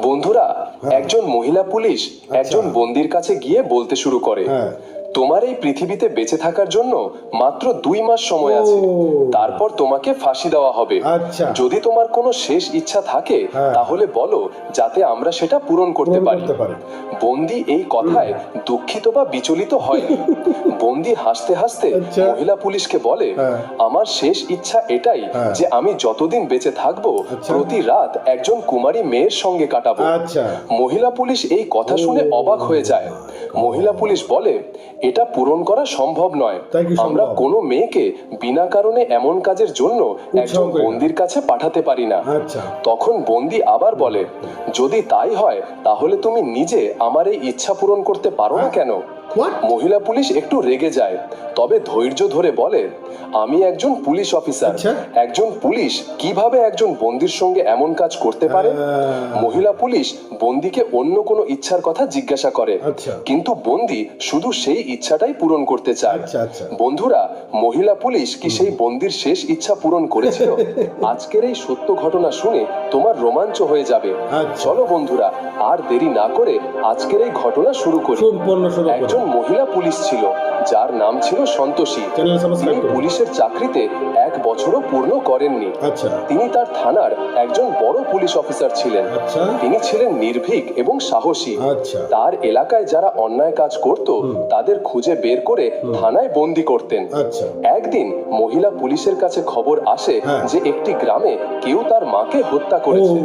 বন্ধুরা একজন মহিলা পুলিশ একজন বন্দির কাছে গিয়ে বলতে শুরু করে। হ্যাঁ। তোমার এই পৃথিবীতে বেঁচে থাকার জন্য মাত্র দুই মাস সময় আছে তারপর তোমাকে ফাঁসি দেওয়া হবে আচ্ছা। যদি তোমার কোনো শেষ ইচ্ছা থাকে হ্যাঁ। তাহলে বলো যাতে আমরা সেটা পূরণ করতে পারি বন্দি এই কথায় দুঃখিত বা বিচলিত হয়নি বন্দি হাসতে হাসতে আচ্ছা। মহিলা পুলিশকে বলে হ্যাঁ। আমার শেষ ইচ্ছা এটাই হ্যাঁ। যে আমি যতদিন বেঁচে থাকব আচ্ছা। প্রতি রাত একজন কুমারী মেয়ের সঙ্গে কাটাবো মহিলা পুলিশ এই কথা শুনে অবাক হয়ে যায় মহিলা পুলিশ বলে এটা পূরণ করা সম্ভব নয়? আমরা কোনো মেয়েকে বিনা কারণে এমন কাজের জন্য একজন বন্দির কাছে পাঠাতে পারি না। আচ্ছা। তখন বন্দি আবার বলে যদি তাই হয় তাহলে তুমি নিজে আমার এই ইচ্ছা পূরণ করতে পারো না কেন? What? মহিলা পুলিশ একটু রেগে যায়। তবে ধৈর্য ধরে বলে আমি একজন পুলিশ অফিসার। আচ্ছা। একজন পুলিশ কীভাবে একজন বন্দির সঙ্গে এমন কাজ করতে পারে? মহিলা পুলিশ বন্দিকে অন্য কোনো ইচ্ছার কথা জিজ্ঞাসা করে। আচ্ছা। কিন্তু বন্দি শুধু সেই ইচ্ছাটাই পূরণ করতে চায়। আচ্ছা। বন্ধুরা মহিলা পুলিশ কি সেই বন্দির শেষ ইচ্ছা পূরণ করেছিল? আজকের এই সত্য ঘটনা শুনে তোমার রোমাঞ্চ হয়ে যাবে। চলো বন্ধুরা আর দেরি না করে আজকের এই ঘটনা শুরু করি। সম্পূর্ণ শুরু করো। একজন মহিলা পুলিশ ছিল যার নাম ছিল সন্তোষী। পুলিশের চাকরিতে এক বছরও পূর্ণ করেননি। আচ্ছা। তিনি তার থানার একজন বড় পুলিশ অফিসার ছিলেন। আচ্ছা। তিনি ছিলেন নির্ভীক এবং সাহসী। আচ্ছা। তার এলাকায় যারা অন্যায় কাজ করত তাদের খুঁজে বের করে থানায় বন্দি করতেন। একদিন মহিলা পুলিশের কাছে খবর আসে হ্যাঁ। যে একটি গ্রামে কেউ তার মাকে হত্যা করেছে।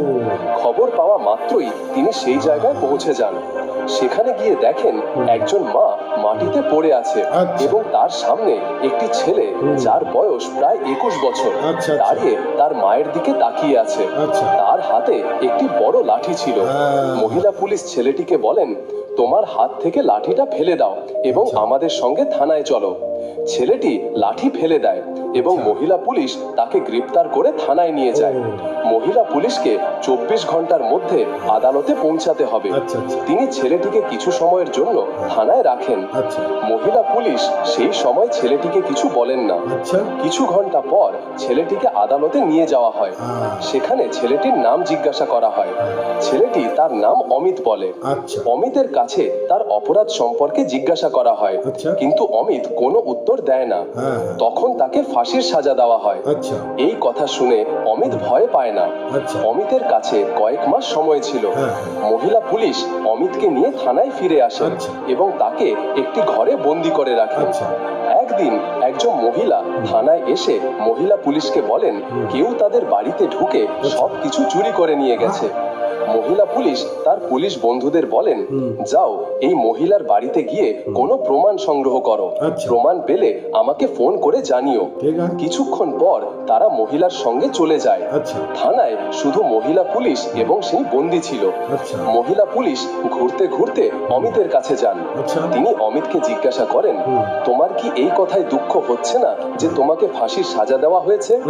খবর পাওয়া মাত্রই তিনি সেই জায়গায় পৌঁছে যান। সেখানে গিয়ে দেখেন একজন মা মাটিতে পড়ে আছে। এবং তার সামনে একটি ছেলে যার বয়স প্রায় একুশ বছর আচ্ছা, আচ্ছা। দাঁড়িয়ে তার মায়ের দিকে তাকিয়ে আছে আচ্ছা। তার হাতে একটি বড় লাঠি ছিল হ্যাঁ। মহিলা পুলিশ ছেলেটিকে বলেন তোমার হাত থেকে লাঠিটা ফেলে দাও এবং। আমাদের সঙ্গে থানায় চলো ছেলেটি লাঠি ফেলে দেয় এবং। মহিলা পুলিশ তাকে গ্রেপ্তার করে থানায় নিয়ে যায়। মহিলা পুলিশকে চব্বিশ ঘণ্টার মধ্যে আদালতে পৌঁছাতে হবে। আচ্ছা, আচ্ছা। তিনি ছেলেটিকে কিছু সময়ের জন্য থানায় রাখেন। আচ্ছা। মহিলা পুলিশ সেই সময় ছেলেটিকে কিছু বলেন না। কিছু ঘণ্টা পর ছেলেটিকে আদালতে নিয়ে যাওয়া হয়। সেখানে ছেলেটির নাম জিজ্ঞাসা করা হয়। ছেলেটি তার নাম অমিত বলে। অমিতের কাছে তার অপরাধ সম্পর্কে জিজ্ঞাসা করা হয়। কিন্তু অমিত কোনো উত্তর দেয় না। হ্যাঁ। তখন তাকে ফাঁসির সাজা দেওয়া হয়। এই কথা শুনে অমিত ভয় পায় না। আচ্ছা। অমিতের কাছে কয়েক মাস সময় ছিল হ্যাঁ। মহিলা পুলিশ অমিতকে নিয়ে থানায় ফিরে আসেন আচ্ছা। এবং তাকে একটি ঘরে বন্দি করে রাখেন আচ্ছা। একদিন একজন মহিলা থানায় এসে মহিলা পুলিশকে বলেন কেউ তাদের বাড়িতে ঢুকে সবকিছু চুরি করে নিয়ে গেছে মহিলা পুলিশ তার পুলিশ বন্ধুদের বলেন যাও এই মহিলার বাড়িতে গিয়ে কোনো প্রমাণ সংগ্রহ করো। আচ্ছা। প্রমাণ পেলে আমাকে ফোন করে জানিও। কিছুক্ষণ পর তারা মহিলার সঙ্গে চলে যায়। আচ্ছা। থানায় শুধু মহিলা পুলিশ এবং সেই বন্দি ছিল। আচ্ছা। মহিলা পুলিশ ঘুরতে ঘুরতে অমিতের কাছে যান। তিনি অমিতকে জিজ্ঞাসা করেন তোমার কি এই কথায় দুঃখ হচ্ছে না যে তোমাকে ফাঁসির সাজা দেওয়া হয়েছে?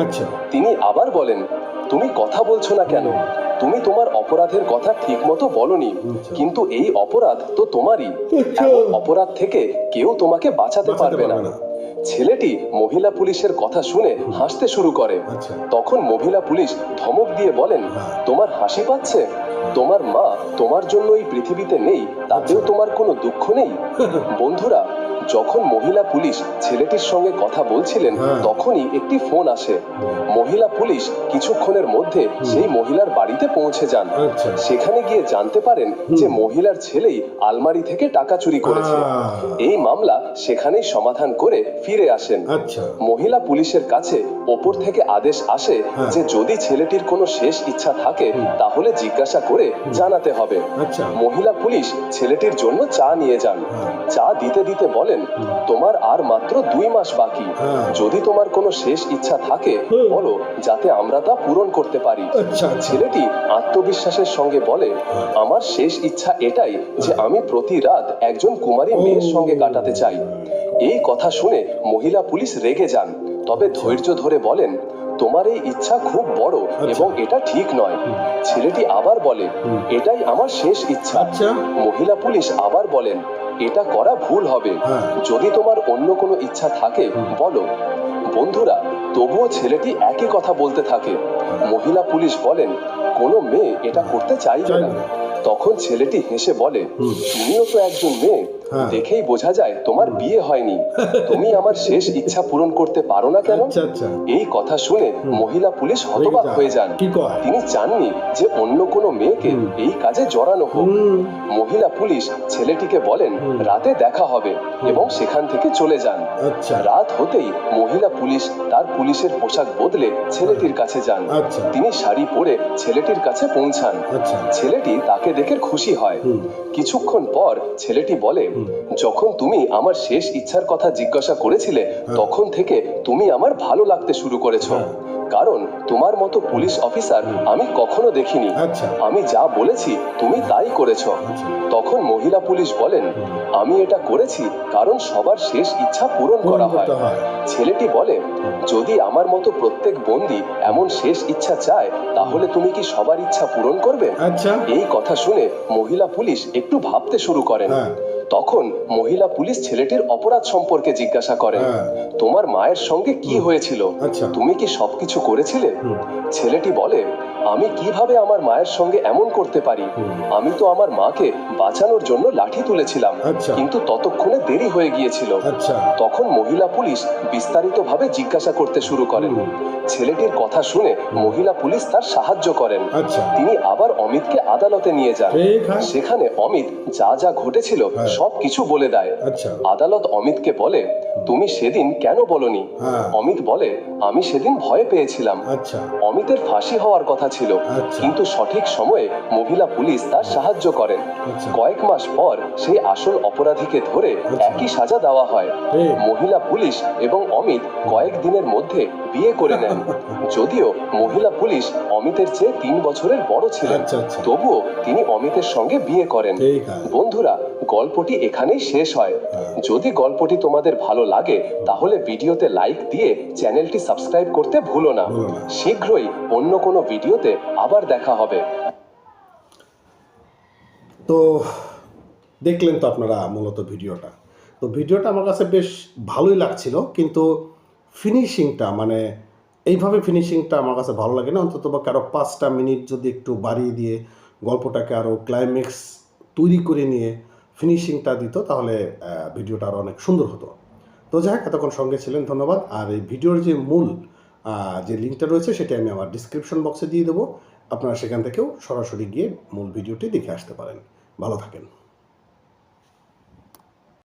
তিনি আবার বলেন তুমি কথা বলছো না কেন? তুমি তোমার অপরাধের কথা ঠিক মতো বলনি কিন্তু এই অপরাধ তো তোমারই আচ্ছা। এমন অপরাধ থেকে কেউ তোমাকে বাঁচাতে বাঁচাতে পারবে না ছেলেটি মহিলা পুলিশের কথা শুনে হাসতে শুরু করে আচ্ছা। তখন মহিলা পুলিশ ধমক দিয়ে বলেন হ্যাঁ। তোমার হাসি পাচ্ছে তোমার মা তোমার জন্য এই পৃথিবীতে নেই তাতেও তোমার কোনো দুঃখ নেই বন্ধুরা যখন মহিলা পুলিশ ছেলেটির সঙ্গে কথা বলছিলেন হ্যাঁ। তখনই একটি ফোন আসে। মহিলা পুলিশ কিছুক্ষণের মধ্যে সেই মহিলার বাড়িতে পৌঁছে যান। আচ্ছা। সেখানে গিয়ে জানতে পারেন যে মহিলার ছেলেই আলমারি থেকে টাকা চুরি করেছে। এই মামলা সেখানেই সমাধান করে ফিরে আসেন। আচ্ছা। মহিলা পুলিশের কাছে ওপর থেকে আদেশ আসে হ্যাঁ। যে যদি ছেলেটির কোনো শেষ ইচ্ছা থাকে তাহলে জিজ্ঞাসা করে জানাতে হবে। আচ্ছা। মহিলা পুলিশ ছেলেটির জন্য চা নিয়ে যান। হ্যাঁ। চা দিতে দিতে বলেন তোমার আর মাত্র দুই মাস বাকি। হ্যাঁ। যদি তোমার কোনো শেষ ইচ্ছা থাকে বলো যাতে আমরা তা পূরণ করতে পারি। আচ্ছা, আচ্ছা। ছেলেটি আত্মবিশ্বাসের সঙ্গে বলে আমার শেষ ইচ্ছা এটাই যে আমি প্রতি রাত একজন কুমারী মেয়ের সঙ্গে কাটাতে চাই। এই কথা শুনে মহিলা পুলিশ রেগে যান। তবে ধৈর্য ধরে বলেন তোমার এই ইচ্ছা খুব বড় এবং এটা ঠিক নয়। ছেলেটি আবার বলে এটাই আমার শেষ ইচ্ছা। আচ্ছা। মহিলা পুলিশ আবার বলেন এটা করা ভুল হবে হ্যাঁ। যদি তোমার অন্য কোনো ইচ্ছা থাকে বলো বন্ধুরা তবুও ছেলেটি একই কথা বলতে থাকে মহিলা পুলিশ বলেন কোনো মেয়ে এটা করতে চাইবে না। তখন ছেলেটি হেসে বলে তুমিও তো একজন মেয়ে। দেখেই বোঝা যায় তোমার বিয়ে হয়নি। তুমি আমার শেষ ইচ্ছা পূরণ করতে পারো না কেন? আচ্ছা আচ্ছা। এই কথা শুনে মহিলা পুলিশ হতবাক হয়ে যান। তিনি চাননি যে অন্য কোনো মেয়েকে এই কাজে জড়ানো হোক। মহিলা পুলিশ ছেলেটিকে বলেন রাতে দেখা হবে এবং সেখান থেকে চলে যান। আচ্ছা। রাত হতেই মহিলা পুলিশ তার পুলিশের পোশাক বদলে ছেলেটির কাছে যান। তিনি শাড়ি পরে ছেলেটির কাছে পৌঁছান। ছেলেটি তাকে দেখে খুশি হয়। কিছুক্ষণ পর ছেলেটি বলে যখন তুমি আমার শেষ ইচ্ছার কথা জিজ্ঞাসা করেছিলে তখন থেকে তুমি আমার ভালো লাগতে শুরু করেছ। হ্যাঁ। কারণ তোমার মতো পুলিশ অফিসার আমি কখনো দেখিনি। আচ্ছা। আমি যা বলেছি তুমি তাই করেছ। আচ্ছা। তখন মহিলা পুলিশ বলেন আমি এটা করেছি কারণ সবার শেষ ইচ্ছা পূরণ পূরণ করা হয়। ছেলেটি বলে যদি আমার মতো প্রত্যেক বন্দি এমন শেষ ইচ্ছা চায় তাহলে তুমি কি সবার ইচ্ছা পূরণ করবে? আচ্ছা। এই কথা শুনে মহিলা পুলিশ একটু ভাবতে শুরু করেন। হ্যাঁ। তখন মহিলা পুলিশ ছেলেটির অপরাধ সম্পর্কে জিজ্ঞাসা করেন হ্যাঁ। তোমার মায়ের সঙ্গে কি হয়েছিল আচ্ছা। তুমি কি সবকিছু করেছিলে ছেলেটি বলে আমি কীভাবে আমার মায়ের সঙ্গে এমন করতে পারি? আমি তো আমার মাকে বাঁচানোর জন্য লাঠি তুলেছিলাম। আচ্ছা। কিন্তু ততক্ষণে দেরি হয়ে গিয়েছিল। আচ্ছা। তখন মহিলা পুলিশ বিস্তারিতভাবে জিজ্ঞাসা করতে শুরু করেন। ছেলেটির কথা শুনে মহিলা পুলিশ তার সাহায্য করেন। আচ্ছা। তিনি আবার অমিতকে আদালতে নিয়ে যান। সেখানে অমিত যা যা ঘটেছিল হ্যাঁ। সব কিছু বলে দেয়। আদালত অমিতকে বলে তুমি সেদিন কেন বলনি? হ্যাঁ। অমিত বলে আমি সেদিন ভয় পেয়েছিলাম। অমিতের ফাঁসি হওয়ার কথা ছিল। আচ্ছা। কিন্তু সঠিক সময়ে মহিলা পুলিশ তার সাহায্য করেন। আচ্ছা। কয়েক মাস পর সেই আসল অপরাধীকে ধরে আচ্ছা। একই সাজা দেওয়া হয়। মহিলা পুলিশ এবং অমিত কয়েক দিনের মধ্যে বিয়ে করে নেন। যদিও মহিলা পুলিশ অমিতের চেয়ে তিন বছরের বড় ছিলেন। তবুও তিনি অমিতের সঙ্গে বিয়ে করেন। বন্ধুরা গল্পটি এখানেই শেষ হয়। যদি গল্পটি তোমাদের ভালো লাগে তাহলে ভিডিওতে লাইক দিয়ে চ্যানেলটি সাবস্ক্রাইব করতে ভুলো না। শীঘ্রই অন্য কোনো ভিডিওতে আবার দেখা হবে। তো দেখলেন তো আপনারা মূলত ভিডিওটা। তো ভিডিওটা আমার কাছে বেশ ভালোই লাগছিল, কিন্তু ফিনিশিংটা মানে এইভাবে ফিনিশিংটা আমার কাছে ভালো লাগে না। অন্তত বা কারও পাঁচটা মিনিট যদি একটু বাড়িয়ে দিয়ে গল্পটাকে আরও ক্লাইম্যাক্স তৈরি করে নিয়ে ফিনিশিংটা দিত, তাহলে ভিডিওটা আরও অনেক সুন্দর হতো। তো যাই হোক, এতক্ষণ সঙ্গে ছিলেন, ধন্যবাদ। আর এই ভিডিওর যে মূল যে লিঙ্কটা রয়েছে সেটা আমি আমার ডিসক্রিপশন বক্সে দিয়ে দেবো। আপনারা সেখান থেকেও সরাসরি গিয়ে মূল ভিডিওটি দেখে আসতে পারেন। ভালো থাকেন।